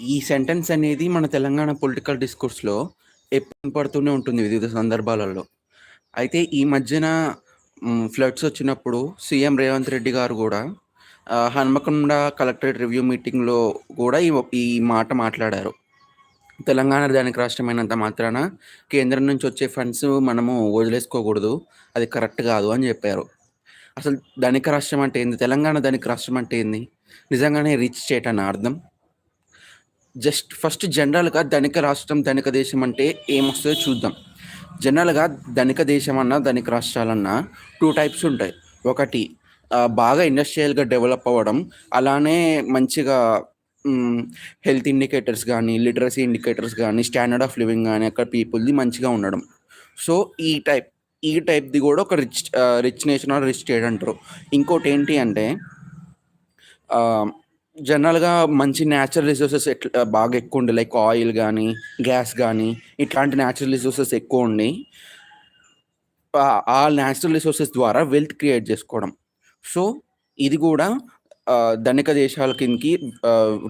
ఈ సెంటెన్స్ అనేది మన తెలంగాణ పొలిటికల్ డిస్కోర్స్‌లో ఎప్పుడు పడుతూనే ఉంటుంది వివిధ సందర్భాలలో. అయితే ఈ మధ్యన ఫ్లడ్స్ వచ్చినప్పుడు సీఎం రేవంత్ రెడ్డి గారు కూడా హన్మకొండ కలెక్టరేట్ రివ్యూ మీటింగ్‌లో కూడా ఈ ఈ మాట మాట్లాడారు. తెలంగాణ ధనిక రాష్ట్రమైనంత మాత్రాన కేంద్రం నుంచి వచ్చే ఫండ్స్ మనము వదిలేసుకోకూడదు. అది కరెక్ట్ కాదు అని చెప్పారు అసలు ధనిక రాష్ట్రం అంటే ఏంది? తెలంగాణ ధనిక రాష్ట్రం అంటే ఏంది? నిజంగానే రిచ్ స్టేట్ అర్థం? జస్ట్ ఫస్ట్ జనరల్‌గా ధనిక రాష్ట్రం, ధనిక దేశం అంటే ఏమొస్తుందో చూద్దాం. జనరల్‌గా ధనిక దేశం అన్నా ధనిక రాష్ట్రాలన్నా టూ టైప్స్ ఉంటాయి. ఒకటి బాగా ఇండస్ట్రియల్‌గా డెవలప్ అవ్వడం. అలానే మంచిగా హెల్త్ ఇండికేటర్స్ కానీ లిటరసీ ఇండికేటర్స్ కానీ స్టాండర్డ్ ఆఫ్ లివింగ్ కానీ అక్కడ పీపుల్‌ది మంచిగా ఉండడం. సో, ఈ టైప్ ఈ టైప్‌ది కూడా ఒక rich rich nation or rich state అంటారు. ఇంకోటి ఏంటి అంటే జనరల్‌గా మంచి న్యాచురల్ రిసోర్సెస్ ఎట్లా బాగా ఎక్కువ ఉండే లైక్ ఆయిల్ కానీ గ్యాస్ కానీ ఇట్లాంటి న్యాచురల్ రిసోర్సెస్ ఎక్కువ ఉండి ఆ న్యాచురల్ రిసోర్సెస్ ద్వారా వెల్త్ క్రియేట్ చేసుకోవడం సో, ఇది కూడా ధనిక దేశాల కిందకి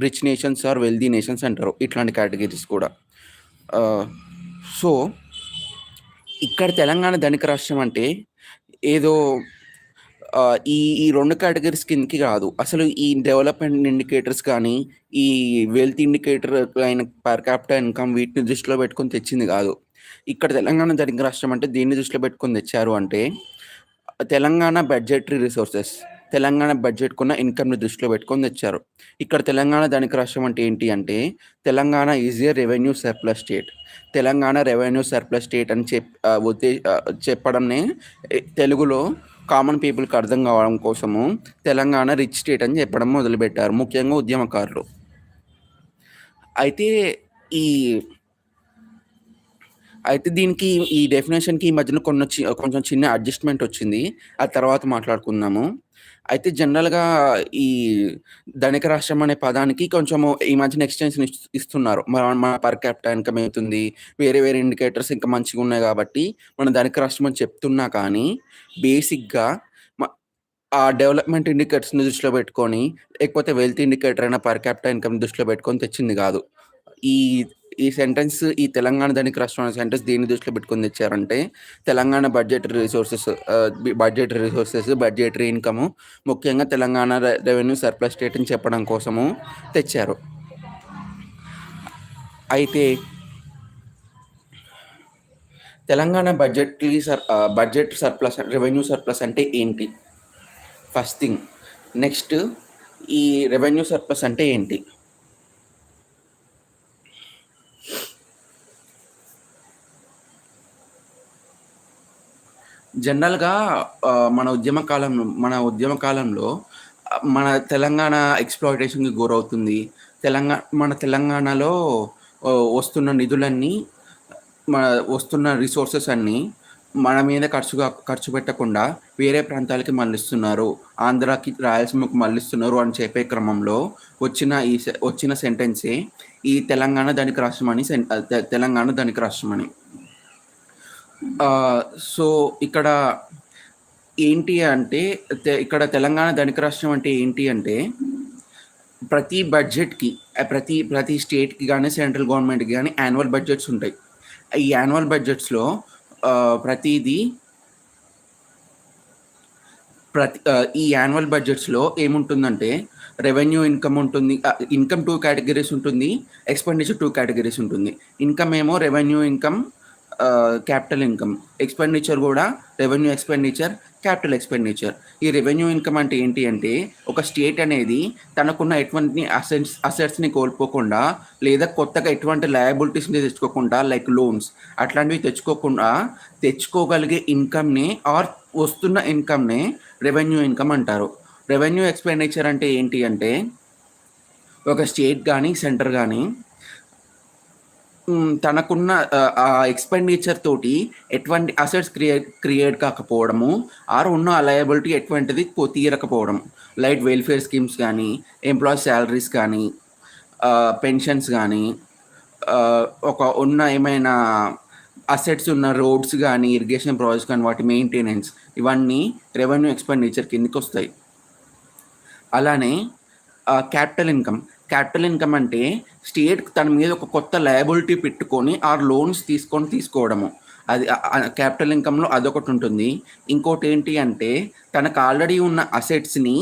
rich nations or wealthy nations అంటారు. ఇట్లాంటి కేటగిరీస్ కూడా. సో, ఇక్కడ తెలంగాణ ధనిక రాష్ట్రం అంటే ఏదో ఈ ఈ రెండు కేటగిరీస్ కిందకి కాదు అసలు ఈ డెవలప్‌మెంట్ ఇండికేటర్స్ కానీ, ఈ వెల్త్ ఇండికేటర్ అయిన పర్ క్యాపిటల్ ఇన్‌కమ్ వీటిని దృష్టిలో పెట్టుకొని తెచ్చింది కాదు ఇక్కడ తెలంగాణ ధనిక రాష్ట్రం అంటే దీన్ని దృష్టిలో పెట్టుకొని తెచ్చారు అంటే, తెలంగాణ బడ్జెటరీ రిసోర్సెస్. తెలంగాణ బడ్జెట్‌కున్న ఇన్‌కమ్‌ని దృష్టిలో పెట్టుకొని తెచ్చారు. ఇక్కడ తెలంగాణ ధనిక రాష్ట్రం అంటే ఏంటి అంటే, Telangana is a revenue surplus state. Telangana revenue surplus state అని చెప్ చెప్పడమే చెప్పడంనే తెలుగులో కామన్ పీపుల్‌కి అర్థం కావడం కోసము తెలంగాణ రిచ్ స్టేట్ అని చెప్పడం మొదలుపెట్టారు. ముఖ్యంగా ఉద్యమకారులు. అయితే ఈ అయితే దీనికి ఈ డెఫినేషన్కి ఈ మధ్యన కొన్ని కొంచెం చిన్న అడ్జస్ట్‌మెంట్ వచ్చింది. ఆ తర్వాత మాట్లాడుకుందాము. అయితే జనరల్‌గా ఈ ధనిక రాష్ట్రం అనే పదానికి కొంచెము ఈ మధ్యన ఎక్స్‌టెన్షన్ ఇస్ ఇస్తున్నారు. మన మన పర్ క్యాపిటా ఇన్‌కమ్ అవుతుంది వేరే వేరే ఇండికేటర్స్ ఇంకా మంచిగున్నాయి కాబట్టి మనం ధనిక రాష్ట్రం అని చెప్తున్నా కానీ, బేసిక్‌గా మ ఆ డెవలప్‌మెంట్ ఇండికేటర్స్‌ని దృష్టిలో పెట్టుకొని, లేకపోతే వెల్త్ ఇండికేటర్ అయినా పర్ క్యాపిటా ఇన్‌కమ్ దృష్టిలో పెట్టుకొని తెచ్చింది గాదు. ఈ ఈ సెంటెన్స్ ఈ తెలంగాణ ధనిక రాష్ట్రం అనే సెంటెన్స్ దేన్ని దృష్టిలో పెట్టుకుని తెచ్చారంటే, Telangana budget resources budget resources, budgetary income ముఖ్యంగా తెలంగాణ రెవెన్యూ సర్ప్లస్ స్టేట్ అని చెప్పడం కోసము తెచ్చారు. అయితే తెలంగాణ బడ్జెట్కి sir budget surplus revenue surplus అంటే ఏంటి? First thing. నెక్స్ట్ ఈ రెవెన్యూ సర్ప్లస్ అంటే ఏంటి? జనరల్‌గా మన ఉద్యమ కాలంలో మన ఉద్యమ కాలంలో మన తెలంగాణ ఎక్స్‌ప్లాయిటేషన్‌కి గురవుతుంది. తెలంగాణ మన తెలంగాణలో వస్తున్న నిధులన్నీ మన వస్తున్న రిసోర్సెస్ అన్నీ మన మీద ఖర్చుగా ఖర్చు పెట్టకుండా వేరే ప్రాంతాలకి మళ్ళిస్తున్నారు. ఆంధ్రాకి, రాయలసీమకు మళ్ళిస్తున్నారు అని చెప్పే క్రమంలో వచ్చిన ఈ సె వచ్చిన సెంటెన్సే ఈ తెలంగాణ ధనిక రాష్ట్రం అని సెన్ తె తెలంగాణ ధనిక రాష్ట్రం అని. సో, ఇక్కడ ఏంటి అంటే ఇక్కడ తెలంగాణ ధనిక రాష్ట్రం అంటే ఏంటి అంటే, ప్రతి బడ్జెట్‌కి ప్రతి ప్రతి స్టేట్‌కి కానీ సెంట్రల్ గవర్నమెంట్‌కి కానీ యాన్యువల్ బడ్జెట్స్ ఉంటాయి. ఈ యాన్యువల్ బడ్జెట్స్‌లో ప్రతిదీ ప్రతి ఈ యాన్యువల్ బడ్జెట్స్‌లో ఏముంటుందంటే, రెవెన్యూ ఇన్‌కమ్ ఉంటుంది. ఇన్‌కమ్ టూ కేటగిరీస్ ఉంటుంది. ఎక్స్‌పెండిచర్ టూ కేటగిరీస్ ఉంటుంది. ఇన్‌కమ్ ఏమో revenue income capital income. Expenditure కూడా రెవెన్యూ ఎక్స్‌పెండిచర్, క్యాపిటల్ ఎక్స్‌పెండిచర్. ఈ రెవెన్యూ ఇన్‌కమ్ అంటే ఏంటి అంటే, ఒక స్టేట్ అనేది తనకున్న ఎటువంటి అసెట్స్ అసెట్స్‌ని కోల్పోకుండా, లేదా కొత్తగా ఎటువంటి లయబిలిటీస్‌ని తెచ్చుకోకుండా లైక్ లోన్స్ అట్లాంటివి తెచ్చుకోకుండా, తెచ్చుకోగలిగే ఇన్‌కమ్‌ని ఆర్ వస్తున్న ఇన్కమ్ని రెవెన్యూ ఇన్‌కమ్ అంటారు. రెవెన్యూ ఎక్స్‌పెండిచర్ అంటే ఏంటి అంటే, ఒక స్టేట్ కానీ సెంటర్ కానీ తనకున్న ఆ ఎక్స్‌పెండిచర్ తోటి ఎటువంటి అసెట్స్ క్రియేట్ క్రియేట్ కాకపోవడము, ఆర్ ఉన్న అలయబిలిటీ ఎటువంటిది తీరకపోవడం. లైట్ వెల్‌ఫేర్ స్కీమ్స్ కానీ ఎంప్లాయీ శాలరీస్ కానీ, పెన్షన్స్ కానీ ఒక ఉన్న ఏమైనా అసెట్స్ ఉన్న రోడ్స్ కానీ ఇరిగేషన్ ప్రాజెక్ట్స్ కానీ వాటి మెయింటెనెన్స్ ఇవన్నీ రెవెన్యూ ఎక్స్‌పెండిచర్ కిందకి వస్తాయి అలానే క్యాపిటల్ ఇన్‌కమ్. క్యాపిటల్ ఇన్కమ్ అంటే స్టేట్ తన మీద ఒక కొత్త లయబిలిటీ పెట్టుకొని ఆ లోన్స్ తీసుకొని తీసుకోవడము. అది క్యాపిటల్ ఇన్కమ్లో అదొకటి ఉంటుంది. ఇంకోటి ఏంటి అంటే తనకు ఆల్రెడీ ఉన్న అసెట్స్ని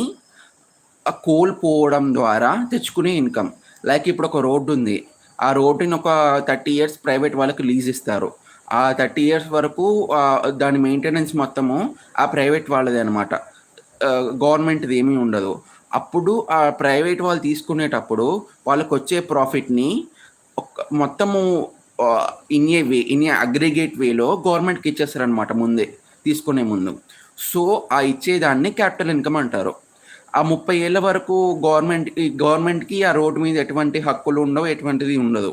కోల్పోవడం ద్వారా తెచ్చుకునే ఇన్కమ్. లైక్ ఇప్పుడు ఒక రోడ్డు ఉంది. ఆ రోడ్డుని ఒక థర్టీ ఇయర్స్ ప్రైవేట్ వాళ్ళకి లీజ్ ఇస్తారు. ఆ థర్టీ ఇయర్స్ వరకు దాని మెయింటెనెన్స్ మొత్తము ఆ ప్రైవేట్ వాళ్ళదే అనమాట గవర్నమెంట్ది ఏమీ ఉండదు. అప్పుడు ఆ ప్రైవేట్ వాళ్ళు తీసుకునేటప్పుడు వాళ్ళకి వచ్చే ప్రాఫిట్ని మొత్తము in a way in a aggregate వేలో గవర్నమెంట్కి ఇచ్చేస్తారనమాట ముందే తీసుకునే ముందు. సో ఆ ఇచ్చేదాన్ని క్యాపిటల్ ఇన్కమ్ అంటారు. ఆ ముప్పై ఏళ్ళ వరకు గవర్నమెంట్ గవర్నమెంట్కి ఆ రోడ్డు మీద ఎటువంటి హక్కులు ఉండవు ఎటువంటిది ఉండదు.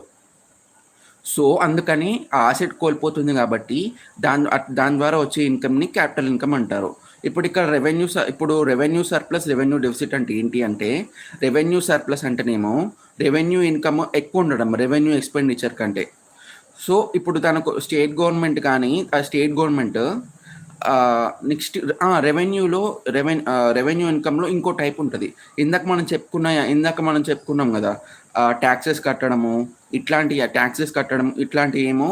సో అందుకని ఆ ఆసెట్ కోల్పోతుంది కాబట్టి దాని దాని ద్వారా వచ్చే ఇన్కమ్ని క్యాపిటల్ ఇన్కమ్ అంటారు. ఇప్పుడు ఇక్కడ రెవెన్యూ ఇప్పుడు రెవెన్యూ సర్ప్లస్ రెవెన్యూ డెఫిసిట్ అంటే ఏంటి అంటే రెవెన్యూ సర్ప్లస్ అంటేనేమో రెవెన్యూ ఇన్కమ్ ఎక్కువ ఉండడం రెవెన్యూ ఎక్స్పెండిచర్ కంటే. సో ఇప్పుడు తనకు స్టేట్ గవర్నమెంట్ కానీ ఆ స్టేట్ గవర్నమెంట్ నెక్స్ట్ రెవెన్యూలో రెవెన్ రెవెన్యూ ఇన్కమ్లో ఇంకో టైప్ ఉంటుంది. ఇందాక మనం చెప్పుకున్న ఇందాక మనం చెప్పుకున్నాం కదా ట్యాక్సెస్ కట్టడము ఇట్లాంటి ట్యాక్సెస్ కట్టడం ఇట్లాంటి ఏమో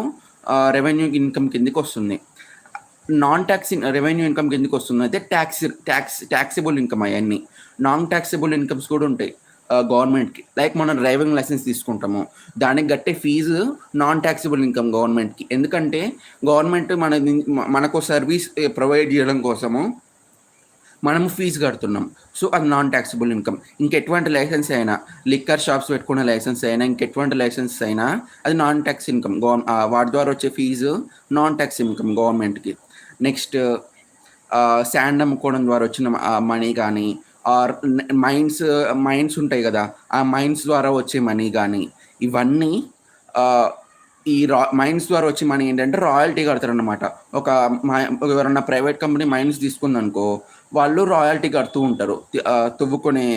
రెవెన్యూ ఇన్కమ్ కిందకి వస్తుంది. నాన్ ట్యాక్స్ రెవెన్యూ ఇన్కమ్ కిందకి వస్తుంది. అయితే ట్యాక్స్ ట్యాక్స్ ట్యాక్సిబుల్ ఇన్కమ్ అవన్నీ. నాన్ ట్యాక్సిబుల్ ఇన్కమ్స్ కూడా ఉంటాయి గవర్నమెంట్కి లైక్ మనం డ్రైవింగ్ లైసెన్స్ తీసుకుంటాము. దానికి కట్టే ఫీజు నాన్ ట్యాక్సిబుల్ ఇన్కమ్ గవర్నమెంట్కి ఎందుకంటే గవర్నమెంట్ మన మనకు సర్వీస్ ప్రొవైడ్ చేయడం కోసము మనము ఫీజు కడుతున్నాం. సో అది నాన్ ట్యాక్సిబుల్ ఇన్కమ్ ఇంకెటువంటి లైసెన్స్ అయినా లిక్కర్ షాప్స్ పెట్టుకునే లైసెన్స్ అయినా ఇంకెటువంటి లైసెన్స్ అయినా అది నాన్ ట్యాక్స్ ఇన్కమ్ గవర్ వాటి ద్వారా వచ్చే ఫీజు నాన్ ట్యాక్స్ ఇన్కమ్ గవర్నమెంట్కి నెక్స్ట్ శాండ్ అమ్ముకోవడం ద్వారా వచ్చిన మనీ కానీ ఆర్ మైండ్స్ మైండ్స్ ఉంటాయి కదా ఆ మైండ్స్ ద్వారా వచ్చే మనీ కానీ ఇవన్నీ ఈ రా మైన్స్ ద్వారా వచ్చే మనీ ఏంటంటే రాయల్టీ కడతారు అనమాట ఒక ఎవరన్నా ప్రైవేట్ కంపెనీ మైన్స్ తీసుకుందనుకో వాళ్ళు రాయల్టీ కడుతూ ఉంటారు. తవ్వుకునే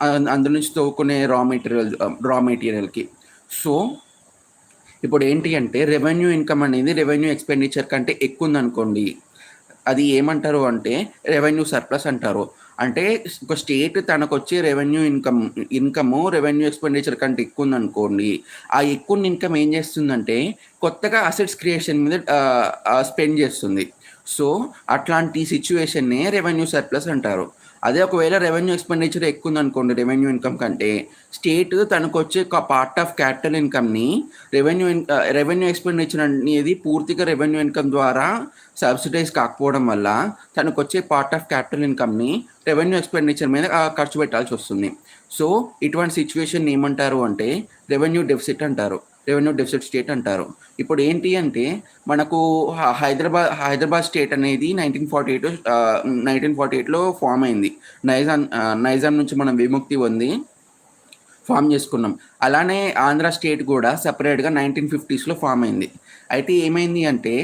అందులో అందు నుంచి తవ్వుకునే రా మెటీరియల్ రా మెటీరియల్కి. సో ఇప్పుడు ఏంటి అంటే రెవెన్యూ ఇన్కమ్ అనేది రెవెన్యూ ఎక్స్పెండిచర్ కంటే ఎక్కువ ఉందనుకోండి అది ఏమంటారు అంటే రెవెన్యూ సర్ప్లస్ అంటారు. అంటే ఒక స్టేట్ తనకు వచ్చే revenue income income revenue expenditure కంటే ఎక్కువ ఉందనుకోండి ఆ ఎక్కువ ఇన్కమ్ ఏం చేస్తుందంటే కొత్తగా అసెట్స్ క్రియేషన్ మీద స్పెండ్ చేస్తుంది. సో అట్లాంటి సిచ్యువేషన్నే రెవెన్యూ సర్ప్లస్ అంటారు. అదే ఒకవేళ రెవెన్యూ ఎక్స్పెండిచర్ ఎక్కువ ఉందనుకోండి రెవెన్యూ ఇన్కమ్ కంటే స్టేట్ తనకు వచ్చే పార్ట్ ఆఫ్ క్యాపిటల్ ఇన్కమ్ని రెవెన్యూ రెవెన్యూ ఎక్స్పెండిచర్ అనేది పూర్తిగా రెవెన్యూ ఇన్కమ్ ద్వారా సబ్సిడైజ్ కాకపోవడం వల్ల తనకు వచ్చే పార్ట్ ఆఫ్ క్యాపిటల్ ఇన్కమ్ని రెవెన్యూ ఎక్స్పెండిచర్ మీద ఖర్చు పెట్టాల్సి వస్తుంది. సో ఇటువంటి సిచ్యువేషన్ ఏమంటారు అంటే రెవెన్యూ డెఫిసిట్ అంటారు. రెవెన్యూ డెఫిసిట్ స్టేట్ అంటారు. ఇప్పుడు ఏంటి అంటే మనకు హైదరాబాద్ హైదరాబాద్ స్టేట్ అనేది nineteen forty eight nineteen forty ఎయిట్లో ఫామ్ అయింది. నైజాం నైజాన్ నైజాం నుంచి మనం విముక్తి పొంది ఫామ్ చేసుకున్నాం. అలానే ఆంధ్ర స్టేట్ కూడా సపరేట్గా నైన్టీన్ ఫిఫ్టీస్లో ఫామ్ అయింది. అయితే ఏమైంది అంటే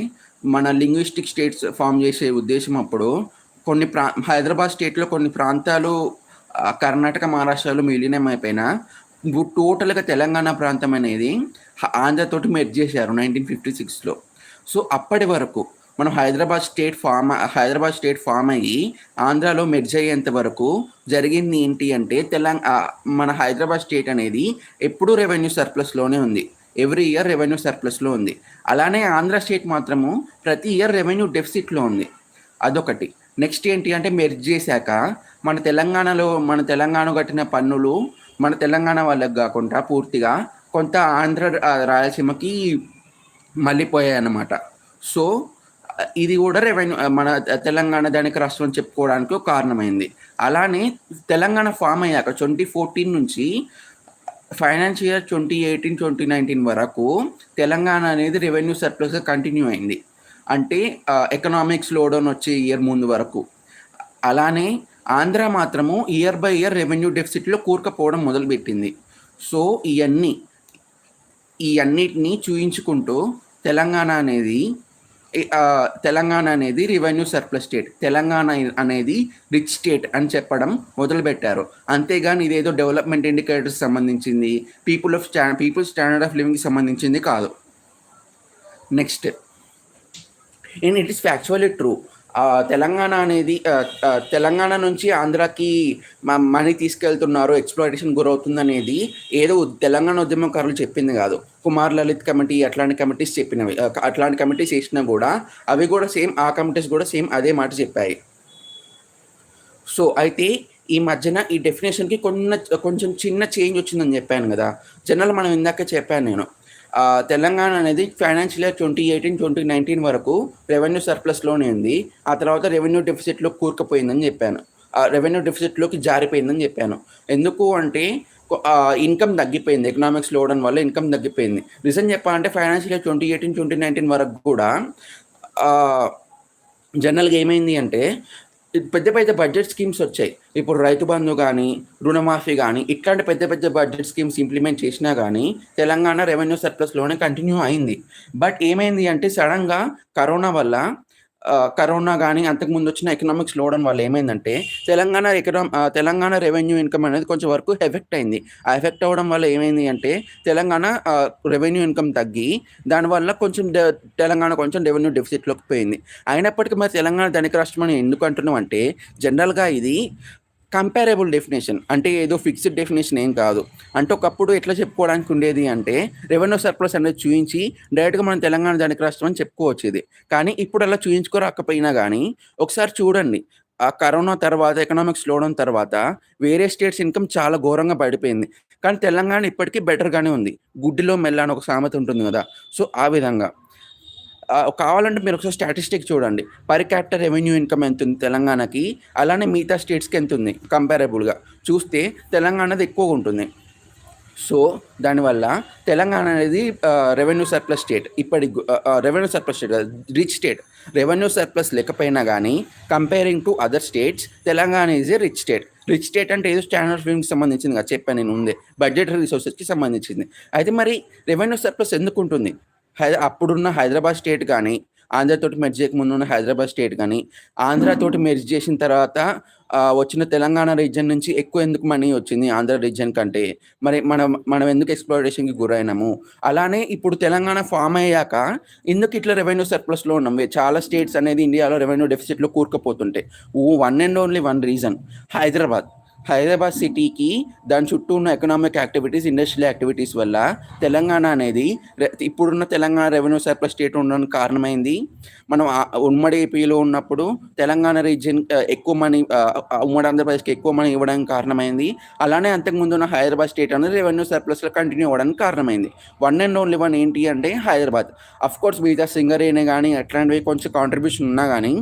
మన లింగ్విస్టిక్ స్టేట్స్ ఫామ్ చేసే ఉద్దేశం అప్పుడు కొన్ని ప్రా హైదరాబాద్ స్టేట్లో కొన్ని ప్రాంతాలు కర్ణాటక మహారాష్ట్రలో విలీనం అయిపోయినా టోటల్గా తెలంగాణ ప్రాంతం అనేది ఆంధ్రతోటి మెర్జ్ చేశారు నైన్టీన్ ఫిఫ్టీ సిక్స్లో సో అప్పటి వరకు మనం Hyderabad state form Hyderabad state form అయ్యి ఆంధ్రాలో మెర్జ్ అయ్యేంత వరకు జరిగింది ఏంటి అంటే తెలంగాణ మన హైదరాబాద్ స్టేట్ అనేది ఎప్పుడూ రెవెన్యూ సర్ప్లస్లోనే ఉంది. ఎవ్రీ ఇయర్ రెవెన్యూ సర్ప్లస్లో ఉంది. అలానే ఆంధ్ర స్టేట్ మాత్రము ప్రతి ఇయర్ రెవెన్యూ డెఫిసిట్లో ఉంది. అదొకటి. నెక్స్ట్ ఏంటి అంటే మెర్జ్ చేశాక మన తెలంగాణలో మన తెలంగాణ కట్టిన పన్నులు మన తెలంగాణ వాళ్ళకి కాకుండా పూర్తిగా కొంత ఆంధ్ర రాయలసీమకి మళ్ళీపోయాయి అన్నమాట సో ఇది కూడా రెవెన్యూ మన తెలంగాణ దానికి రాష్ట్రం చెప్పుకోవడానికి ఒక కారణమైంది. అలానే తెలంగాణ ఫామ్ అయ్యాక ట్వంటీ ఫోర్టీన్ నుంచి finance year twenty eighteen twenty nineteen వరకు తెలంగాణ అనేది రెవెన్యూ సర్ప్లస్గా కంటిన్యూ అయింది. అంటే ఎకనామిక్ స్లోడౌన్ వచ్చే ఇయర్ ముందు వరకు. అలానే ఆంధ్ర మాత్రము ఇయర్ బై ఇయర్ రెవెన్యూ డెఫిసిట్లో కూరుకపోవడం మొదలుపెట్టింది. సో ఇవన్నీ ఈ అన్నిటినీ చూయించుకుంటూ తెలంగాణ అనేది తెలంగాణ అనేది రెవెన్యూ సర్ప్లస్ స్టేట్ తెలంగాణ అనేది రిచ్ స్టేట్ అని చెప్పడం మొదలుపెట్టారు. అంతేగాని ఇదేదో డెవలప్మెంట్ ఇండికేటర్స్ సంబంధించింది పీపుల్ ఆఫ్ స్టా పీపుల్ స్టాండర్డ్ ఆఫ్ లివింగ్కి సంబంధించింది కాదు. Next and it is factually true Telangana అనేది తెలంగాణ నుంచి ఆంధ్రాకి మనీ తీసుకెళ్తున్నారు. ఎక్స్‌ప్లాయిటేషన్ గురవుతుందనేది ఏదో తెలంగాణ ఉద్యమకారులు చెప్పింది కాదు కుమార్ లలిత్ కమిటీ అట్లాంటి కమిటీస్ చెప్పినవి. అట్లాంటి కమిటీస్ వేసినా కూడా అవి కూడా సేమ్ ఆ కమిటీస్ కూడా సేమ్ అదే మాట చెప్పాయి. సో, అయితే ఈ మధ్యన ఈ డెఫినేషన్కి కొన్న కొంచెం చిన్న చేంజ్ వచ్చిందని చెప్పాను కదా జనరల్ మనం ఇందాకే చెప్పాను నేను. తెలంగాణ అనేది ఫైనాన్షియల్ ఇయర్ 2018, 2019 వరకు రెవెన్యూ సర్ప్లస్‌లోనే ఉంది. ఆ తర్వాత రెవెన్యూ డెఫిసిట్‌లో కూరుకుపోయిందని చెప్పాను రెవెన్యూ డెఫిసిట్‌లోకి జారిపోయిందని చెప్పాను ఎందుకు అంటే ఇన్‌కమ్ తగ్గిపోయింది. ఎకనామిక్స్ స్లోడౌన్ వల్ల ఇన్‌కమ్ తగ్గిపోయింది. రీజన్ చెప్పాలంటే ఫైనాన్షియల్ ఇయర్ 2018, 2019 వరకు కూడా జనరల్‌గా ఏమైంది అంటే పెద్ద పెద్ద బడ్జెట్ స్కీమ్స్ వచ్చాయి. ఇప్పుడు రైతు బంధు కానీ రుణమాఫీ కానీ ఇట్లాంటి పెద్ద పెద్ద బడ్జెట్ స్కీమ్స్ ఇంప్లిమెంట్ చేసినా కానీ తెలంగాణ రెవెన్యూ సర్ప్లస్‌లోనే కంటిన్యూ అయింది. బట్ ఏమైంది అంటే సడన్గా కరోనా వల్ల కరోనా కానీ అంతకుముందు వచ్చిన ఎకనామిక్ స్లోడౌన్ వల్ల ఏమైందంటే తెలంగాణ ఎకనామ్ తెలంగాణ రెవెన్యూ ఇన్‌కమ్ అనేది కొంచెం వరకు ఎఫెక్ట్ అయింది. ఆ ఎఫెక్ట్ అవ్వడం వల్ల ఏమైంది అంటే తెలంగాణ రెవెన్యూ ఇన్‌కమ్ తగ్గి దానివల్ల కొంచెం తెలంగాణ కొంచెం రెవెన్యూ డెఫిసిట్‌లోకి పోయింది. అయినప్పటికీ మరి తెలంగాణ ధనిక రాష్ట్రం అని ఎందుకు అంటున్నాం అంటే జనరల్‌గా ఇది కంపారబుల్ డెఫినేషన్ అంటే ఏదో ఫిక్స్డ్ డెఫినేషన్ ఏం కాదు. అంటే ఒకప్పుడు ఎట్లా చెప్పుకోవడానికి ఉండేది అంటే రెవెన్యూ సర్ప్లస్ అనేది చూపించి డైరెక్ట్‌గా మనం తెలంగాణ ధనిక రాష్ట్రం అని చెప్పుకోవచ్చేది కానీ ఇప్పుడు అలా చూయించుకోరాకపోయినా కానీ ఒకసారి చూడండి. ఆ కరోనా తర్వాత ఎకనామిక్ స్లోడౌన్ తర్వాత వేరే స్టేట్స్ ఇన్‌కమ్ చాలా ఘోరంగా పడిపోయింది. కానీ తెలంగాణ ఇప్పటికీ బెటర్‌గానే ఉంది. గుడ్డిలో మెల్ల అని ఒక సామెత ఉంటుంది కదా సో, ఆ విధంగా. కావాలంటే మీరు ఒకసారి స్టాటిస్టిక్ చూడండి. పర్ క్యాపిటల్ రెవెన్యూ ఇన్‌కమ్ ఎంతుంది తెలంగాణకి. అలానే మిగతా స్టేట్స్‌కి ఎంత ఉంది కంపారబుల్‌గా. చూస్తే తెలంగాణది ఎక్కువగా ఉంటుంది సో, దానివల్ల తెలంగాణ అనేది రెవెన్యూ సర్ప్లస్ స్టేట్. ఇప్పటికి revenue surplus state rich state. Revenue surplus లేకపోయినా కానీ comparing to other states Telangana is a rich state. Rich state అంటే ఏదో స్టాండర్డ్ ఫిల్మ్‌కి సంబంధించింది కదా చెప్పాను నేను ముందే. బడ్జెటరీ రిసోర్సెస్‌కి సంబంధించింది. అయితే మరి రెవెన్యూ సర్ప్లస్ ఎందుకు ఉంటుంది హై అప్పుడున్న హైదరాబాద్ స్టేట్ గాని, ఆంధ్రతోటి మెర్జ్ చేయకముందు ఉన్న హైదరాబాద్ స్టేట్ గాని, ఆంధ్రతోటి మెర్జ్ చేసిన తర్వాత వచ్చిన తెలంగాణ రీజియన్ నుంచి ఎక్కువ ఎందుకు మనీ వచ్చింది ఆంధ్ర రీజియన్ కంటే? మరి మనం మనం ఎందుకు ఎక్స్‌ప్లాయిటేషన్‌కి గురైనాము? అలానే ఇప్పుడు తెలంగాణ ఫార్మ్ అయ్యాక ఎందుకు ఇట్లా రెవెన్యూ సర్ప్లస్‌లో ఉన్నాం? చాలా స్టేట్స్ అనేది ఇండియాలో రెవెన్యూ డెఫిసిట్‌లో కూరుకుపోతుంటాయి. ఓ one and only one reason Hyderabad. Hyderabad సిటీకి దాని చుట్టూ ఉన్న ఎకనామిక్ యాక్టివిటీస్, ఇండస్ట్రియల్ యాక్టివిటీస్ వల్ల తెలంగాణ అనేది రె ఇప్పుడున్న తెలంగాణ రెవెన్యూ సర్ప్లస్ స్టేట్ ఉండడానికి కారణమైంది. మనం ఉమ్మడి ఏపీలో ఉన్నప్పుడు తెలంగాణ రీజియన్ ఎక్కువ మనీ ఉమ్మడి ఆంధ్రప్రదేశ్‌కి ఎక్కువ మనీ ఇవ్వడానికి కారణమైంది. అలానే అంతకుముందు ఉన్న హైదరాబాద్ స్టేట్ అనేది రెవెన్యూ సర్ప్లస్‌లో కంటిన్యూ అవ్వడానికి కారణమైంది. వన్ అండ్ ఓన్లీ వన్ ఏంటి అంటే హైదరాబాద్. అఫ్‌కోర్స్ మిగతా సింగరేణి కానీ అట్లాంటివి కొంచెం కాంట్రిబ్యూషన్ ఉన్నా కానీ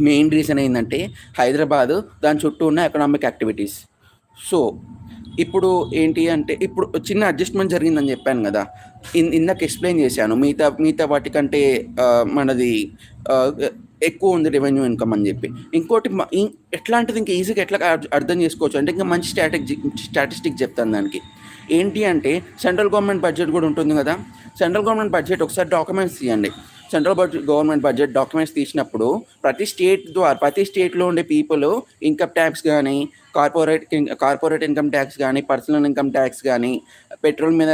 మెయిన్ రీజన్ ఏంటంటే హైదరాబాద్ దాని చుట్టూ ఉన్న ఎకనామిక్ యాక్టివిటీస్. సో, ఇప్పుడు ఏంటి అంటే ఇప్పుడు చిన్న అడ్జస్ట్‌మెంట్ జరిగిందని చెప్పాను కదా ఇన్ ఇందాక ఎక్స్‌ప్లెయిన్ చేశాను. మిగతా మిగతా వాటికంటే మనది ఎక్కువ ఉంది రెవెన్యూ ఇన్‌కమ్ అని చెప్పి ఇంకోటి ఎట్లాంటిది ఇంకా ఈజీగా ఎట్లా అర్థం చేసుకోవచ్చు అంటే ఇంకా మంచి స్టాటిక్ స్టాటిస్టిక్ చెప్తాను దానికి. ఏంటి అంటే సెంట్రల్ గవర్నమెంట్ బడ్జెట్ కూడా ఉంటుంది కదా సెంట్రల్ గవర్నమెంట్ బడ్జెట్ ఒకసారి డాక్యుమెంట్స్ తీయండి. Central budget government budget documents తీసినప్పుడు ప్రతి స్టేట్ ద్వారా ప్రతి స్టేట్‌లో ఉండే పీపుల్ ఇన్‌కమ్ ట్యాక్స్ కానీ కార్పొరేట్ కార్పొరేట్ ఇన్‌కమ్ ట్యాక్స్ కానీ పర్సనల్ ఇన్‌కమ్ ట్యాక్స్ కానీ పెట్రోల్ మీద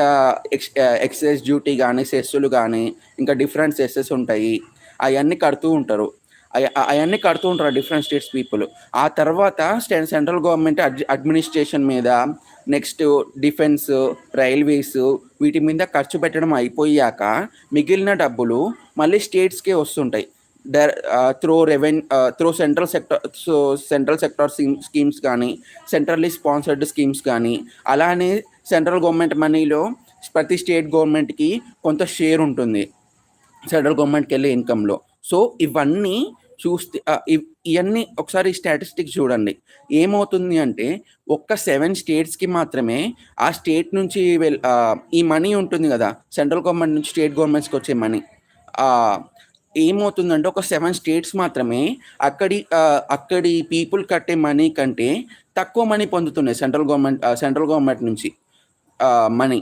ఎక్స్ ఎక్సైజ్ డ్యూటీ కానీ సెస్సులు కానీ ఇంకా డిఫరెంట్ సెసెస్ ఉంటాయి. అవన్నీ కడుతూ ఉంటారు. అవన్నీ కడుతూ ఉంటారు డిఫరెంట్ స్టేట్స్ పీపుల్. ఆ తర్వాత సెంట్రల్ గవర్నమెంట్ అడ్మినిస్ట్రేషన్ మీద, నెక్స్ట్ డిఫెన్స్, రైల్వేస్ వీటి మీద ఖర్చు పెట్టడం అయిపోయాక మిగిలిన డబ్బులు మళ్ళీ స్టేట్స్‌కే వస్తుంటాయి. డైర్ through రెవెన్ through through central sector so, central sector schemes కానీ సెంట్రల్లీ స్పాన్సర్డ్ స్కీమ్స్ కానీ అలానే సెంట్రల్ గవర్నమెంట్ మనీలో ప్రతి స్టేట్ గవర్నమెంట్‌కి కొంత షేర్ ఉంటుంది. సెంట్రల్ గవర్నమెంట్కి వెళ్ళే ఇన్కంలో సో, ఇవన్నీ చూస్తే ఇవన్నీ ఒకసారి స్టాటిస్టిక్స్ చూడండి. ఏమవుతుంది అంటే ఒక్క సెవెన్ స్టేట్స్‌కి మాత్రమే ఆ స్టేట్ నుంచి వెల్ ఈ మనీ ఉంటుంది కదా సెంట్రల్ గవర్నమెంట్ నుంచి స్టేట్ గవర్నమెంట్స్‌కొచ్చే మనీ. ఏమవుతుందంటే ఒక సెవెన్ స్టేట్స్ మాత్రమే అక్కడి అక్కడి పీపుల్ కట్టే మనీ కంటే తక్కువ మనీ పొందుతున్నాయి సెంట్రల్ గవర్నమెంట్ సెంట్రల్ గవర్నమెంట్ నుంచి మనీ.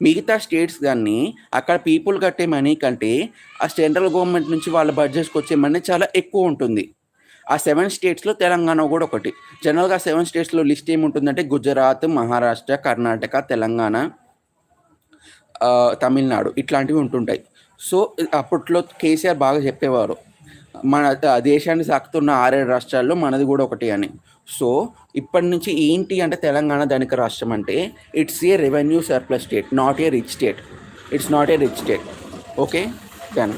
మిగతా స్టేట్స్ కానీ అక్కడ పీపుల్ కట్టే మనీ కంటే ఆ సెంట్రల్ గవర్నమెంట్ నుంచి వాళ్ళ బడ్జెట్స్‌కొచ్చే మనీ చాలా ఎక్కువ ఉంటుంది. ఆ సెవెన్ స్టేట్స్‌లో తెలంగాణ కూడా ఒకటి. జనరల్‌గా సెవెన్ స్టేట్స్‌లో లిస్ట్ ఏముంటుందంటే గుజరాత్, మహారాష్ట్ర, కర్ణాటక, తెలంగాణ తమిళనాడు ఇట్లాంటివి ఉంటుంటాయి. సో, అప్పట్లో కేసీఆర్ బాగా చెప్పేవారు. మన దేశాన్ని సాకుతున్న ఆరేడు రాష్ట్రాల్లో మనది కూడా ఒకటి అని సో ఇప్పటి నుంచి ఏంటి అంటే తెలంగాణ ధనిక రాష్ట్రం అంటే it's a revenue surplus state not a rich state it's not a rich state okay done